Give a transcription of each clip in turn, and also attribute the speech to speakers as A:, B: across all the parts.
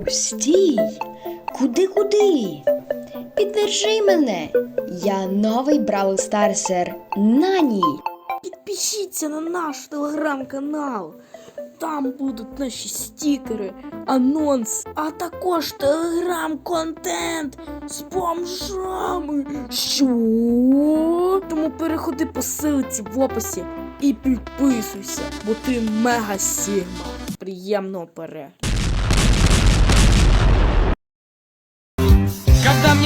A: Оу, стій! Куди куди? Піддержи мене. Я новий Бравл Старсер Нані.
B: Підпишіться на наш телеграм-канал. Там будуть наші стікери, анонс, а також телеграм-контент з бомжами. Що? Тому переходи по ссилці в описі і підписуйся, бо ти мега сігма. Приємного перегляду.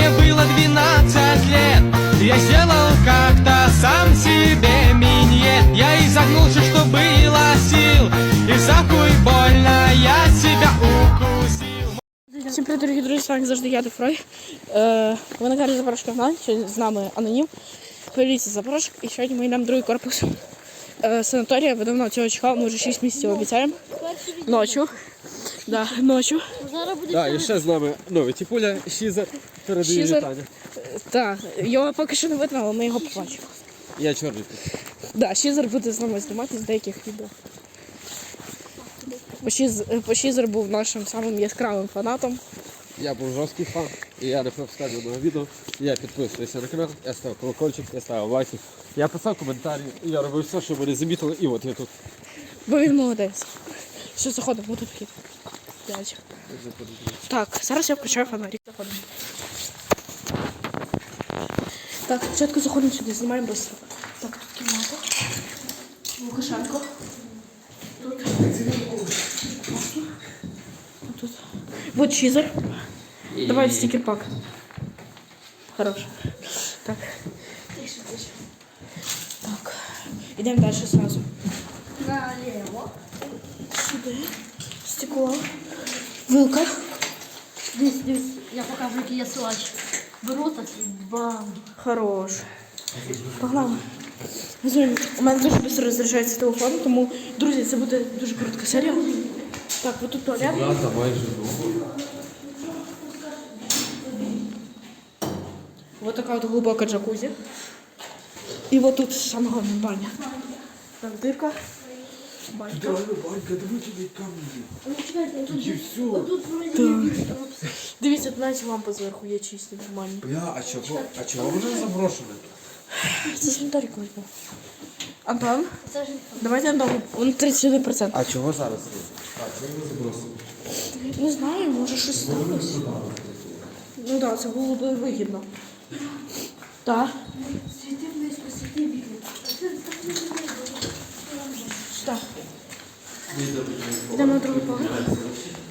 C: Мне было 12 лет. Я сделал как-то сам себе миньет. Я изогнулся, что было сил. И за хуй больно я себя укусил.
B: Всім привіт, дорогі друзі, з вами завжди я Дефрой. Е, ви на карі Запорожка канал, сьогодні з нами Анонім, поліція Запорожок, і сьогодні ми йдемо в другий корпус санаторія. Ви давно цього чекали, ми вже 6 місяців обіцяємо. Ночу. Да, ночу.
D: Да, і ще з нами новий Тіпуля Шізер. Передаю
B: Шізер.
D: вітання.
B: Так, його поки що не видно, але ми його побачимо.
D: Я чорний.
B: Да, Шізер буде з нами знімати з деяких відео. Бо Шіз- бо Шізер був нашим самим яскравим фанатом.
D: Я був жорсткий фан, і я не пропускав жодного відео. Я підписуюся на канал, я ставив колокольчик, я ставив лайки. Я писав коментарі, я робив все, щоб вони замітили, і от я тут.
B: Бо він молодець. Що заходимо, буде вхід. Так, зараз я включаю фонарик. Заходимо. Так, спочатку заходимо сюди, знімаємо швидко. Так, тут кімната. Лукашенко. Тут. Тут. Вот чизер. Давай стикер пак. Хорош. Так. Тише, тише. Так. Идем дальше сразу.
E: Налево.
B: Сюди. Стекло. Вилка.
E: Дивись, дивись, я покажу, який я силач. Беру так і бам.
B: Хорош. Погнали. Газуємо. У мене дуже швидко розряджається телефон, тому, друзі, це буде дуже коротка серія. Так, вот тут туалет. Вот така от глибока джакузі. І вот тут головне баня. Так, дирка. Банька.
E: Ну, є вікна.
B: Дивіться, тут навіть лампа зверху є чисті, нормальні.
D: Бля, а чого? А чого вже заброшене?
B: Це санітарій колись був. Антон, давайте Антон. Он 31%.
D: А чого зараз? А чого ви забросили?
B: Не знаю, може щось сталося. Ну так, це було б вигідно. Так.
E: Так
B: Йдемо на другий поверх.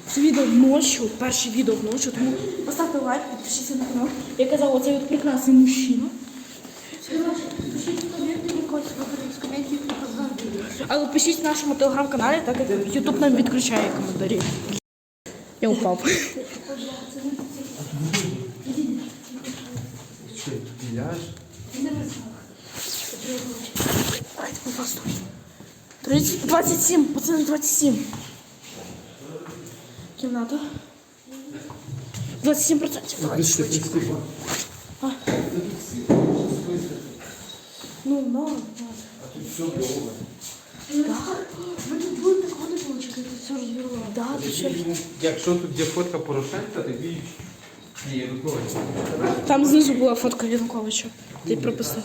B: Це відео ночі, перше відео вночі, тому поставте лайк, підпишіться на канал. Я казав, оцей от прекрасний мужчина. Але пишіть в нашому телеграм-каналі, так як Ютуб нам відключає коментарі. Я упав. Давайте по фасту. 27, пацани, 27. Кімната. 27%. Давайте швидше. А. Ну, ну,
E: Ви тут будете такого не було, чекайте, все розберу.
B: да, тут ще.
D: Якщо тут є фотка Порошенка, тоді... Ні, я тут
B: Там знизу була фотка Януковича. Ти пропустив.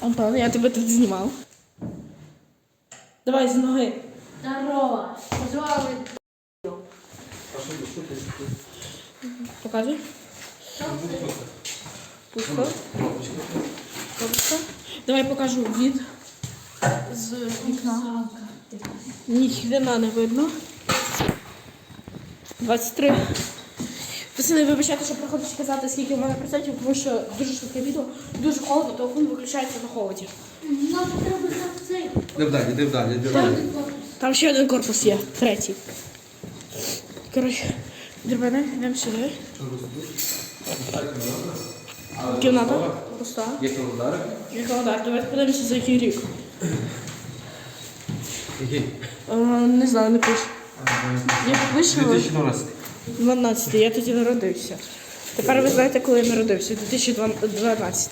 B: Антон, я тебе тут знімав. Давай з ноги.
E: Здорово! Вами
B: Показуй. Пусто. Пусто. Давай покажу від з вікна. Ніхрена не видно. 23. Пацани, вибачайте, що приходить сказати, скільки в мене процентів, тому що дуже швидке відео, дуже холодно, телефон виключається на холоді.
E: нам треба за цей.
D: Йдемо далі, йдемо далі, йдемо далі.
B: Там ще один корпус є, третій. Коротше, дербани, йдемо сюди. Кімната пуста.
D: Є календар?
B: Є календар. Давайте подивимося за який рік.
D: Який?
B: Е, не знаю, не пише. Я пишу
D: 2012.
B: 12, я тоді народився. Тепер ви знаєте, коли я народився, 2012.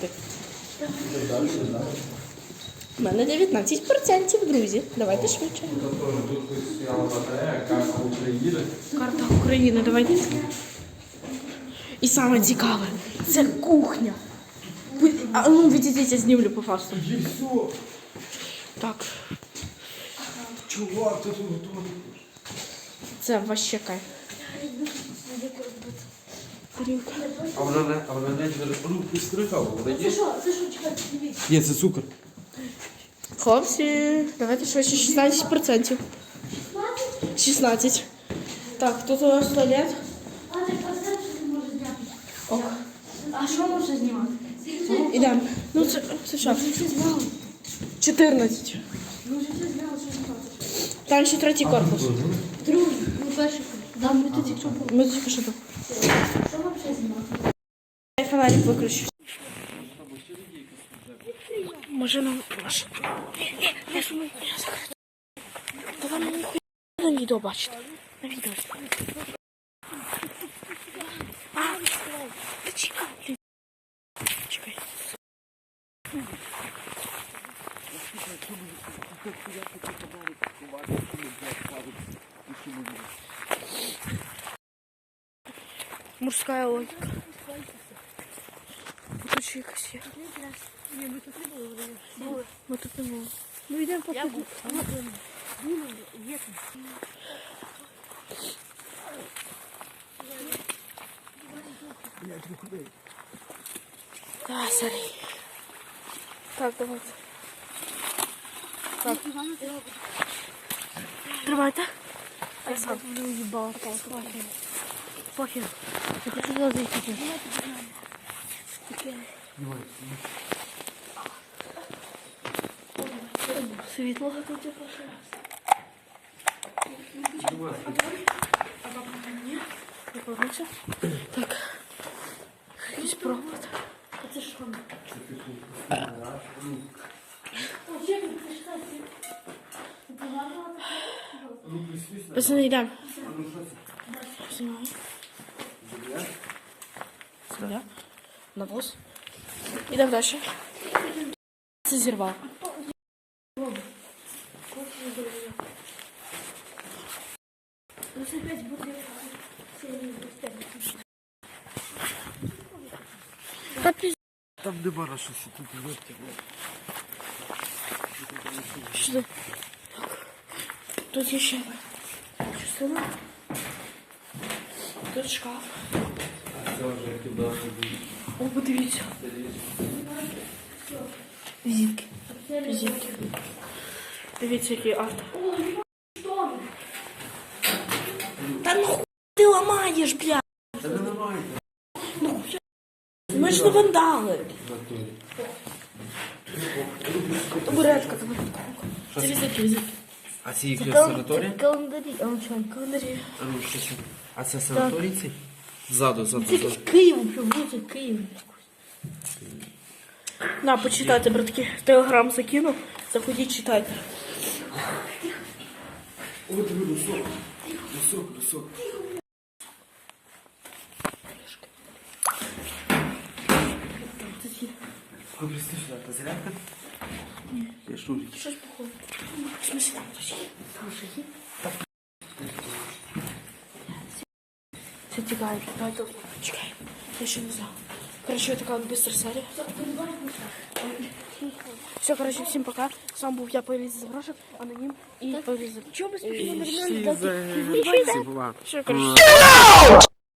B: У мене 19%, друзі. Давайте швидше. Карта України, давайте. І саме цікаве, це кухня. А ну відійдіть, я знімлю по фасту. Так.
D: Чувак, тут готовий.
B: Це вообще кайф. Тарілка.
D: А вона не, а вона не руку стрикала, вона є?
E: Що, це що, чекайте, дивіться.
D: Є, це цукор.
B: Хлопці, давайте швидше 16%. 16. Так, тут у нас туалет. Ок.
E: А що може знімати?
B: Ідемо. Ну це, це що?
E: Вже все зняли.
B: 14.
E: Ну, вже все зняли, що знімати.
B: Там ще третій корпус.
E: Другий, перший. Да, ми тут якщо були.
B: Ми тільки що тут.
E: Що вам ще знімати?
B: Я фонарик виключу. Може нам наша. Не шуми, я закрито. Та вам ніхуя на відео бачите. На відео. А, ти чекай. Чекай. Мужская логика. Тут ще якась є. Ми тут не були. Ну йдемо по кругу. Да, сорі. Так, давайте. Так. Тримайте. Я сам. Похер. Я хочу туди зайти. Світло тут я прошу вас. Не повернувся? Так. Якийсь провод.
E: Це що?
B: Пацани, йдемо. Сюди. На бус. Йдемо далі. Це зірвав. Та піз...
D: Там не бара щось тут виптя.
B: Сюди. Тут є ще. Частина. Тут шкаф.
D: Це вже
B: О, подивіться. Візитки. Візитки. Дивіться, який авто. Та ну хуй ти ламаєш, бля.
D: Та не ламайте.
B: Ми ж не вандали. Табуретка, табуретка. Це візитки, візитки.
F: А це якийсь санаторій?
E: Календарі. А ну що?
B: Календарі.
F: А ну, що це? А це санаторій цей? Ззаду, ззаду,
E: Це
F: ззаду.
E: Київ, що буде Київ.
B: На, почитайте, братки. Телеграм закину. Заходіть, читайте.
F: О, диви, носок. Носок, носок. Прости, що зарядка? Ні. Я шурик.
B: Щось походу. В смысле? Все тікає, давайте чекай. Я ще не знаю. Короче, така от быстра серія. Все, короче, всім пока. З вами був я, Павеліс Заброшок, Анонім і Павеліс Заброшок. Чого без
F: за... Всі була.
B: Все, короче.